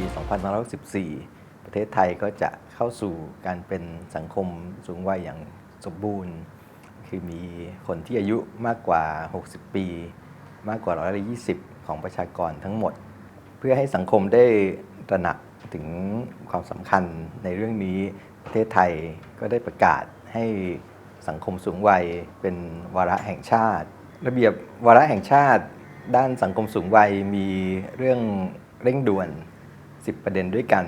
ปี2514ประเทศไทยก็จะเข้าสู่การเป็นสังคมสูงวัยอย่างสมบูรณ์ คือมีคนที่อายุมากกว่า 60 ปี มากกว่าร้อยละ20 ของประชากรทั้งหมด เพื่อให้สังคมได้ตระหนักถึงความสำคัญในเรื่องนี้ ประเทศไทยก็ได้ประกาศให้สังคมสูงวัยเป็นวาระแห่งชาติ ระเบียบวาระแห่งชาติ ด้านสังคมสูงวัยมีเรื่องเร่งด่วน 10 ประเด็นด้วยกัน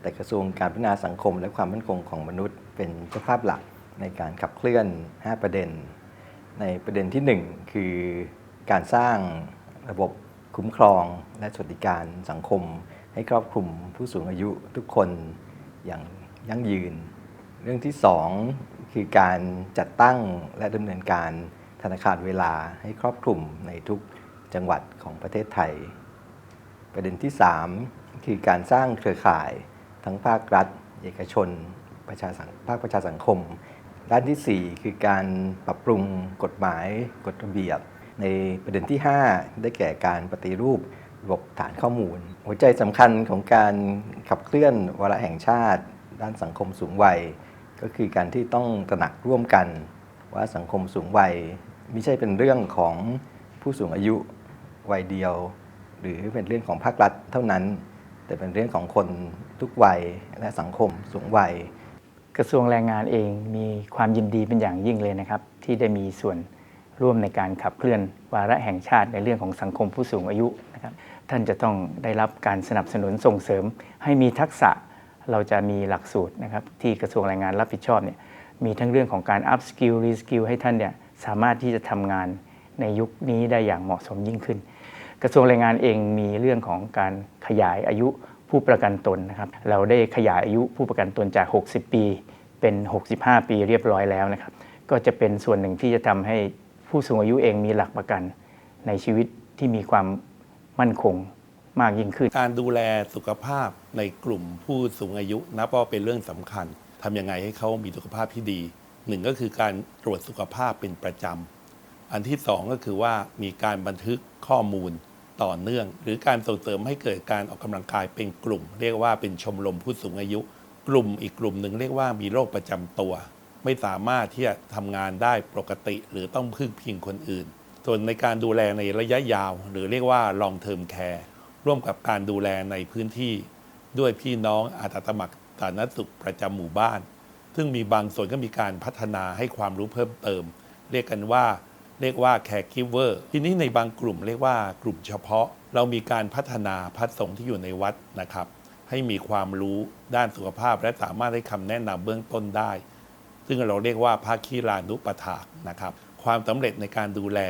แต่กระทรวงการพัฒนาสังคมและความมั่นคงของมนุษย์ เป็นเจ้าภาพหลักในการขับเคลื่อน 5 ประเด็น ในประเด็นที่ 1 คือการสร้างระบบคุ้มครองและสวัสดิการสังคม ให้ครอบคลุมผู้สูงอายุทุกคนอย่างยั่งยืน เรื่องที่ 2 คือการจัดตั้งและดำเนินการธนาคารเวลาให้ครอบคลุมในทุกจังหวัดของประเทศไทย ประเด็นที่ 3 คือการสร้างเครือข่ายทั้งภาครัฐ เอกชนประชาสังภาคประชาสังคม ด้านทีสี่ 4 คือการปรับปรุงกฎหมายกฎระเบียบ ในประเด็นที่ 5 ได้แก่การปฏิรูประบบฐานข้อมูล หัวใจสำคัญของการขับเคลื่อนวาระแห่งชาติ ด้านสังคมสูงวัย ก็คือการที่ต้องตระหนักร่วมกัน ว่าสังคมสูงวัยไม่ใช่เป็นเรื่องของผู้สูงอายุวัยเดียว หรือเป็นเรื่องของภาครัฐเท่านั้น แต่เป็นเรื่องของคนทุกวัยและสังคมสูงวัย กระทรวงแรงงานเองมีความยินดีเป็นอย่างยิ่งเลยนะครับ ที่ได้มีส่วนร่วมในการขับเคลื่อนวาระแห่งชาติในเรื่องของสังคมผู้สูงอายุนะครับ ท่านจะต้องได้รับการสนับสนุนส่งเสริม ให้มีทักษะเราจะมีหลักสูตรนะครับที่กระทรวงแรงงานรับผิดชอบเนี่ยมีทั้งเรื่องของการ up skill re skill ให้ท่านเนี่ยสามารถที่จะทำงานในยุคนี้ได้อย่างเหมาะสมยิ่งขึ้น กระทรวงแรงงานเองมีเรื่องของการ ขยายอายุผู้ประกันตนนะครับ เราได้ขยายอายุผู้ประกันตนจาก 60 ปี เป็น 65 ปีเรียบร้อยแล้วนะครับ ก็จะเป็นส่วนหนึ่งที่จะทำให้ผู้สูงอายุเองมีหลักประกันในชีวิตที่มีความมั่นคงมากยิ่งขึ้น การดูแลสุขภาพในกลุ่มผู้สูงอายุนับว่าเป็นเรื่องสำคัญทำยังไงให้เขามีสุขภาพที่ดีหนึ่งก็คือการตรวจสุขภาพเป็นประจำอันที่สองก็คือว่ามีการบันทึกข้อมูล ต่อเนื่อง หรือการส่งเสริมให้เกิดการออกกำลังกายเป็นกลุ่ม เรียกว่าเป็นชมรมผู้สูงอายุ กลุ่มอีกกลุ่มหนึ่งเรียกว่ามีโรคประจำตัว ไม่สามารถที่จะทำงานได้ปกติ หรือต้องพึ่งพิงคนอื่น ส่วนในการดูแลในระยะยาว หรือเรียกว่า long term care ร่วมกับการดูแลในพื้นที่ ด้วยพี่น้องอาสาสมัครสาธารณสุขประจำหมู่บ้าน ซึ่งมีบางส่วนก็มีการพัฒนาให้ความรู้เพิ่มเติม เรียกกันว่า เรียกว่า caregiver ทีนี้ในบางกลุ่มเรียกว่ากลุ่มเฉพาะ เรามีการพัฒนาพระสงฆ์ที่อยู่ในวัดนะครับ ให้มีความรู้ด้านสุขภาพ และสามารถให้คำแนะนำเบื้องต้นได้ ซึ่งเราเรียกว่าภาคีลานุปถากนะครับ ความสำเร็จในการดูแล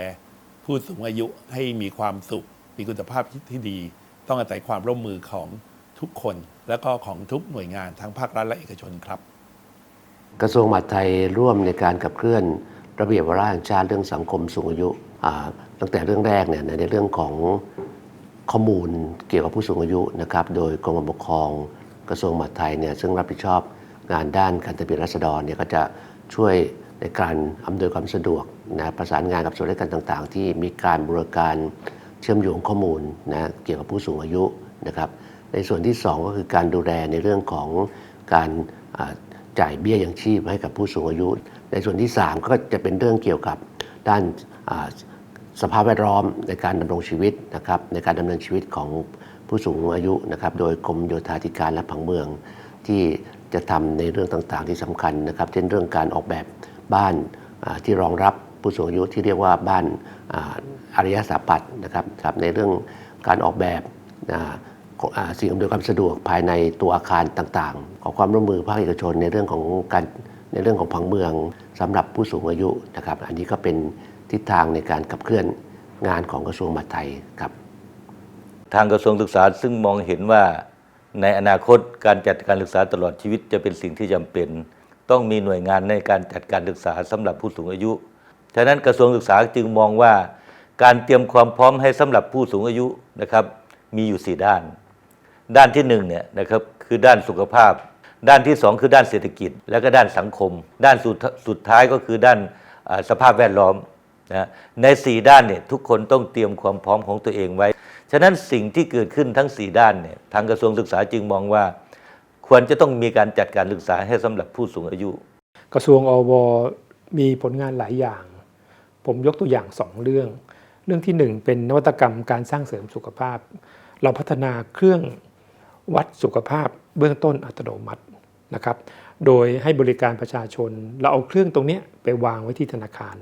ผู้สูงอายุให้มีความสุข มีคุณภาพที่ดี ต้องอาศัยความร่วมมือของทุกคน และก็ของทุกหน่วยงานทั้งภาครัฐและเอกชนครับ กระทรวงมหาดไทยร่วมในการขับเคลื่อน ระเบียบวาระแห่งชาติเรื่องสังคมสูงอายุตั้งแต่เรื่องแรกเนี่ยในเรื่องของข้อมูลเกี่ยวกับผู้สูงอายุนะครับโดยกรมปกครองกระทรวงมหาดไทยเนี่ยซึ่งรับผิดชอบงานด้านการทะเบียนราษฎรเนี่ยก็จะช่วยในการอำนวยความสะดวกนะประสานงานกับส่วนราชการต่างๆ ที่มีการบริการเชื่อมโยงข้อมูลนะเกี่ยวกับผู้สูงอายุนะครับในส่วนที่ 2 ก็คือการดูแลในเรื่องของการ จ่ายเบี้ยยังชีพให้กับผู้สูงอายุ ในส่วนที่ 3 ก็จะเป็นเรื่องเกี่ยวกับด้านสภาพแวดล้อมในการดำรงชีวิตนะครับในการดำเนินชีวิตของผู้สูงอายุนะครับโดยกรมโยธาธิการและผังเมือง ที่จะทำในเรื่องต่างๆ ที่สำคัญนะครับเช่นเรื่องการออกแบบบ้านที่รองรับผู้สูงอายุที่เรียกว่าบ้านอาอารยสถาปัตย์นะครับในเรื่องการออกแบบ สิ่งอำนวยความสะดวกภายในตัวอาคารต่างๆ ขอความร่วมมือภาคเอกชนในเรื่องของการในเรื่องของผังเมืองสำหรับผู้สูงอายุนะครับ อันนี้ก็เป็นทิศทางในการขับเคลื่อนงานของกระทรวงมหาดไทยครับ ทางกระทรวงศึกษาซึ่งมองเห็นว่าในอนาคตการจัดการศึกษาตลอดชีวิตจะเป็นสิ่งที่จำเป็น ต้องมีหน่วยงานในการจัดการศึกษาสำหรับผู้สูงอายุฉะนั้นกระทรวงศึกษาจึงมองว่า การเตรียมความพร้อมให้สำหรับผู้สูงอายุนะครับ มีอยู่ 4 ด้าน ด้านที่1เนี่ยนะครับคือด้านสุขภาพ ด้านที่ 2 คือด้านเศรษฐกิจ แล้วก็ด้านสังคม ด้านสุดสุดท้ายก็คือด้านสภาพแวดล้อมนะใน 4 ด้านเนี่ยทุกคนต้องเตรียมความพร้อมของตัวเองไว้ ฉะนั้นสิ่งที่เกิดขึ้นทั้ง 4 ด้านเนี่ยทางกระทรวงศึกษาจึงมองว่า ควรจะต้องมีการจัดการศึกษาให้สำหรับผู้สูงอายุ กระทรวงอวมีผลงานหลายอย่าง ผมยกตัวอย่างสองเรื่อง เรื่องที่หนึ่งเป็นนวัตกรรมการสร้างเสริมสุขภาพ เราพัฒนาเครื่อง วัดสุขภาพเบื้องต้นอัตโนมัตินะครับ โดยให้บริการประชาชน เราเอาเครื่องตรงนี้ไปวางไว้ที่ธนาคาร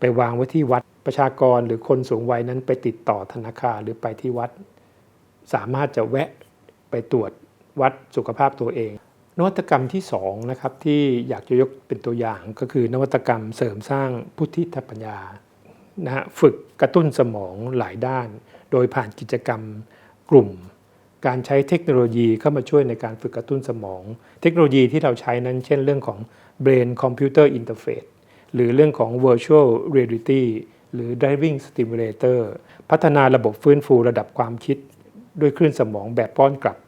ไปวางไว้ที่วัดประชากรหรือคนสูงวัยนั้นไปติดต่อธนาคารหรือไปที่วัด สามารถจะแวะไปตรวจวัดสุขภาพตัวเองนวัตกรรมที่สองนะครับที่อยากจะยกเป็นตัวอย่างก็คือนวัตกรรมเสริมสร้างพุทธิทัปัญญานะฮะฝึกกระตุ้นสมองหลายด้าน โดยผ่านกิจกรรมกลุ่ม การใช้เทคโนโลยีเข้ามาช่วยในการฝึกกระตุ้นสมอง เทคโนโลยีที่เราใช้นั้น เช่นเรื่องของ brain computer interface หรือเรื่องของ virtual reality หรือ driving stimulator พัฒนาระบบฟื้นฟูระดับความคิด ด้วยคลื่นสมองแบบป้อนกลับ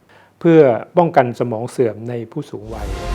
เพื่อป้องกันสมองเสื่อมในผู้สูงวัย